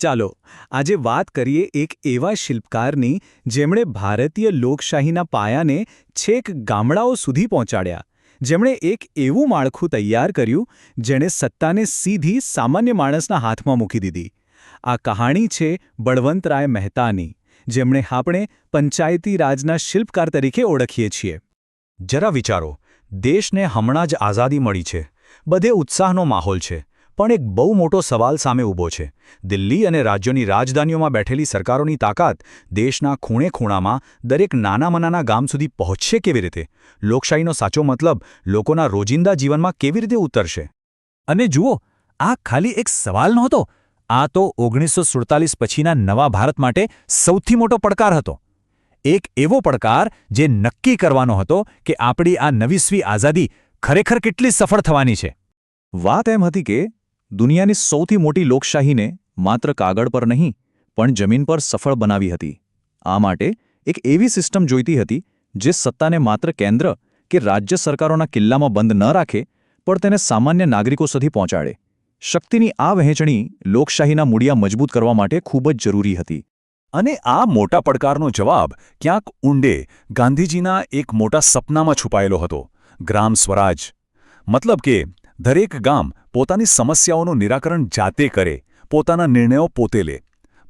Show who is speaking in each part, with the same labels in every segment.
Speaker 1: ચાલો, આજે વાત કરીએ એક એવા શિલ્પકારની જેમણે ભારતીય લોકશાહીના પાયાને છેક ગામડાઓ સુધી પહોંચાડ્યા. જેમણે એક એવું માળખું તૈયાર કર્યું, જેણે સત્તાને સીધી સામાન્ય માણસના હાથમાં મૂકી દીધી. આ કહાણી છે બળવંતરાય મહેતાની, જેમણે આપણે પંચાયતી રાજના શિલ્પકાર તરીકે ઓળખીએ છીએ.
Speaker 2: જરા વિચારો, દેશને હમણાં જ આઝાદી મળી છે. બધે ઉત્સાહનો માહોલ છે. પણ એક બહુ મોટો સવાલ સામે ઊભો છે. દિલ્હી અને રાજ્યોની રાજધાનીઓમાં બેઠેલી સરકારોની તાકાત દેશના ખૂણે ખૂણામાં દરેક નાના મનાના ગામ સુધી પહોંચશે કેવી રીતે? લોકશાહીનો સાચો મતલબ લોકોના રોજિંદા જીવનમાં કેવી રીતે ઉતરશે?
Speaker 3: અને જુઓ, આ ખાલી એક સવાલ નહોતો. આ તો ઓગણીસો સુડતાલીસ પછીના નવા ભારત માટે સૌથી મોટો પડકાર હતો. એક એવો પડકાર જે નક્કી કરવાનો હતો કે આપણી આ નવીસવી આઝાદી ખરેખર કેટલી સફળ થવાની છે.
Speaker 4: વાત એમ હતી કે દુનિયાની સૌથી મોટી લોકશાહીને માત્ર કાગળ પર નહીં, પણ જમીન પર સફળ બનાવી હતી. આ માટે એક એવી સિસ્ટમ જોઈતી હતી, જે સત્તાને માત્ર કેન્દ્ર કે રાજ્ય સરકારોના કિલ્લામાં બંધ ન રાખે, પણ તેને સામાન્ય નાગરિકો સુધી પહોંચાડે. શક્તિની આ વહેંચણી લોકશાહીના મૂળિયા મજબૂત કરવા માટે ખૂબ જ જરૂરી હતી.
Speaker 2: અને આ મોટા પડકારનો જવાબ ક્યાંક ઊંડે ગાંધીજીના એક મોટા સપનામાં છુપાયેલો હતો. ગ્રામ સ્વરાજ. મતલબ કે દરેક ગામ પોતાની સમસ્યાઓનું નિરાકરણ જાતે કરે, પોતાના નિર્ણયો પોતે લે.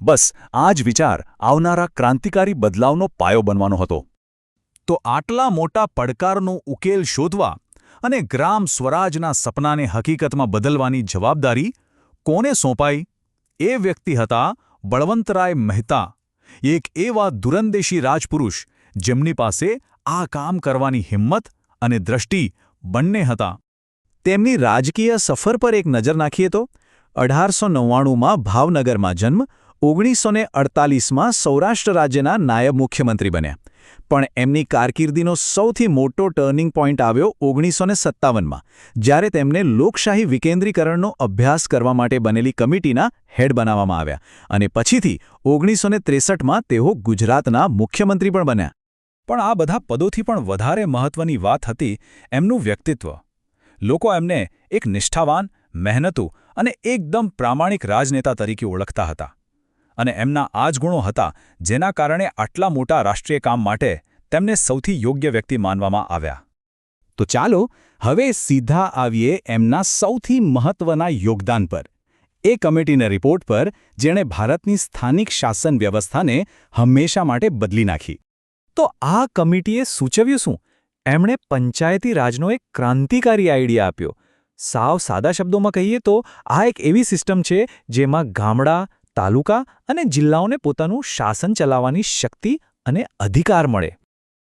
Speaker 2: બસ, આ જ વિચાર આવનારા ક્રાંતિકારી બદલાવનો પાયો બનવાનો હતો.
Speaker 3: તો આટલા મોટા પડકારનો ઉકેલ શોધવા અને ગ્રામ સ્વરાજના સપનાને હકીકતમાં બદલવાની જવાબદારી કોને સોંપાઈ? એ વ્યક્તિ હતા બળવંતરાય મહેતા, એક એવા દુરંદેશી રાજપુરુષ જેમની પાસે આ કામ કરવાની હિંમત અને દ્રષ્ટિ બંને હતા.
Speaker 4: તેમની રાજકીય સફર પર એક નજર નાખીએ તો, અઢારસો નવ્વાણુંમાં ભાવનગરમાં જન્મ ઓગણીસો ને અડતાલીસમાં સૌરાષ્ટ્ર રાજ્યના નાયબ મુખ્યમંત્રી બન્યા. પણ એમની કારકિર્દીનો સૌથી મોટો ટર્નિંગ પોઈન્ટ આવ્યો ઓગણીસો ને સત્તાવનમાં, જ્યારે તેમને લોકશાહી વિકેન્દ્રીકરણનો અભ્યાસ કરવા માટે બનેલી કમિટીના હેડ બનાવવામાં આવ્યા અને પછીથી ઓગણીસો ને ત્રેસઠમાં તેઓ ગુજરાતના મુખ્યમંત્રી પણ બન્યા.
Speaker 3: પણ આ બધા પદોથી પણ વધારે મહત્વની વાત હતી એમનું વ્યક્તિત્વ. લોકો એમને એક નિષ્ઠાવાન, મહેનતુ અને એકદમ પ્રામાણિક રાજનેતા તરીકે ઓળખતા હતા. અને એમના આ જ ગુણો હતા, જેના કારણે આટલા મોટા રાષ્ટ્રીય કામ માટે તેમને સૌથી યોગ્ય વ્યક્તિ માનવામાં આવ્યા.
Speaker 1: તો ચાલો, હવે સીધા આવીએ એમના સૌથી મહત્વના યોગદાન પર. એ કમિટીના રિપોર્ટ પર, જેણે ભારતની સ્થાનિક શાસન વ્યવસ્થાને હંમેશા માટે બદલી નાખી. તો આ કમિટીએ સૂચવ્યું શું? એમણે પંચાયતી રાજનો એક ક્રાંતિકારી આઈડિયા આપ્યો. સાવ સાદા શબ્દોમાં કહીએ તો, આ એક એવી સિસ્ટમ છે જેમાં ગામડા, તાલુકા અને જિલ્લાઓને પોતાનું શાસન ચલાવવાની શક્તિ અને અધિકાર મળે.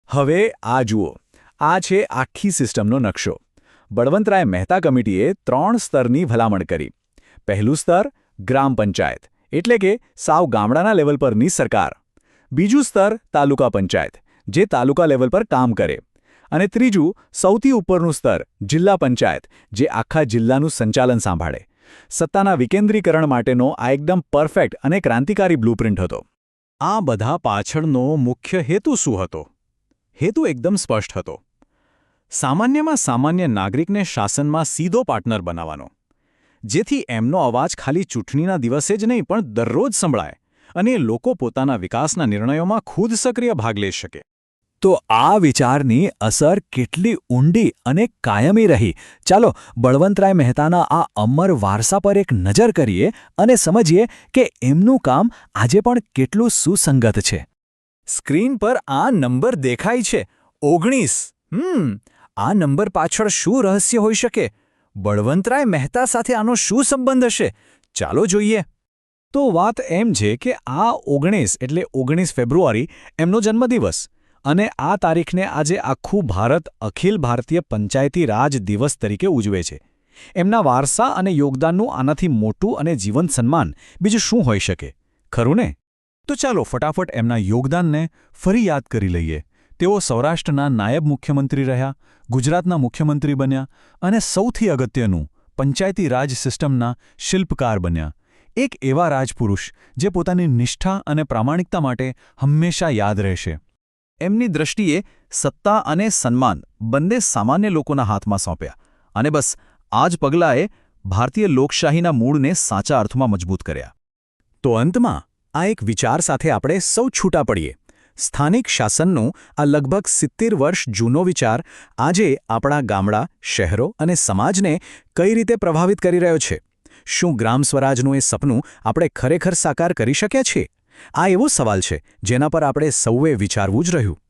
Speaker 1: હવે આ જુઓ, આ છે આખી સિસ્ટમનો નકશો. બળવંતરાય મહેતા કમિટીએ ત્રણ સ્તરની ભલામણ કરી. પહેલું સ્તર, ગ્રામ પંચાયત, એટલે કે સાવ ગામડાના લેવલ પરની સરકાર. બીજું સ્તર, તાલુકા પંચાયત, જે તાલુકા લેવલ પર કામ કરે. અને ત્રીજું, સૌથી ઉપરનું સ્તર, જિલ્લા પંચાયત, જે આખા જિલ્લાનું સંચાલન સાંભાળે. સત્તાના વિકેન્દ્રીકરણ માટેનો આ એકદમ પરફેક્ટ અને ક્રાંતિકારી બ્લુપ્રિન્ટ હતો. આ બધા પાછળનો મુખ્ય હેતુ શું હતો? હેતુ એકદમ સ્પષ્ટ હતો. સામાન્યમાં સામાન્ય નાગરિકને શાસનમાં સીધો પાર્ટનર બનાવવાનો. જેથી એમનો અવાજ ખાલી ચૂંટણીના દિવસે જ નહીં પણ દરરોજ સંભળાય અને લોકો પોતાના વિકાસના નિર્ણયોમાં ખુદ સક્રિય ભાગ લઈ શકે. તો આ વિચારની અસર કેટલી ઊંડી અને કાયમી રહી? ચાલો બળવંતરાય મહેતાના આ અમર વારસા પર એક નજર કરીએ અને સમજીએ કે એમનું કામ આજે પણ કેટલું સુસંગત છે. સ્ક્રીન પર આ નંબર દેખાય છે. ઓગણીસ. હમ, આ નંબર પાછળ શું રહસ્ય હોઈ શકે? બળવંતરાય મહેતા સાથે આનો શું સંબંધ હશે? ચાલો જોઈએ. તો વાત એમ છે કે આ ઓગણીસ, એટલે ઓગણીસ ફેબ્રુઆરી, એમનો જન્મદિવસ. અને આ તારીખને આજે આખું ભારત અખિલ ભારતીય પંચાયતી રાજ દિવસ તરીકે ઉજવે છે. એમના વારસા અને યોગદાનનું આનાથી મોટું અને જીવંત સન્માન બીજું શું હોઈ શકે? ખરું ને? તો ચાલો ફટાફટ એમના યોગદાનને ફરી યાદ કરી લઈએ. તેઓ સૌરાષ્ટ્રના નાયબ મુખ્યમંત્રી રહ્યા, ગુજરાતના મુખ્યમંત્રી બન્યા અને સૌથી અગત્યનું પંચાયતી રાજ સિસ્ટમના શિલ્પકાર બન્યા. એક એવા રાજપુરુષ જે પોતાની નિષ્ઠા અને પ્રામાણિકતા માટે હંમેશા યાદ રહેશે. એમની દ્રષ્ટિએ સત્તા અને સન્માન બંને સામાન્ય લોકોના હાથમાં સોંપ્યા. અને બસ, આ જ પગલાંએ ભારતીય લોકશાહીના મૂળને સાચા અર્થમાં મજબૂત કર્યા.
Speaker 4: તો અંતમાં, આ એક વિચાર સાથે આપણે સૌ છૂટા પડીએ. સ્થાનિક શાસનનો આ લગભગ સિત્તેર વર્ષ જૂનો વિચાર આજે આપણા ગામડા, શહેરો અને સમાજને કઈ રીતે પ્રભાવિત કરી રહ્યો છે? શું ગ્રામ સ્વરાજનું એ સપનું આપણે ખરેખર સાકાર કરી શક્યા છીએ? આ એવો સવાલ છે જેના પર આપણે સૌએ વિચારવું જ રહ્યું.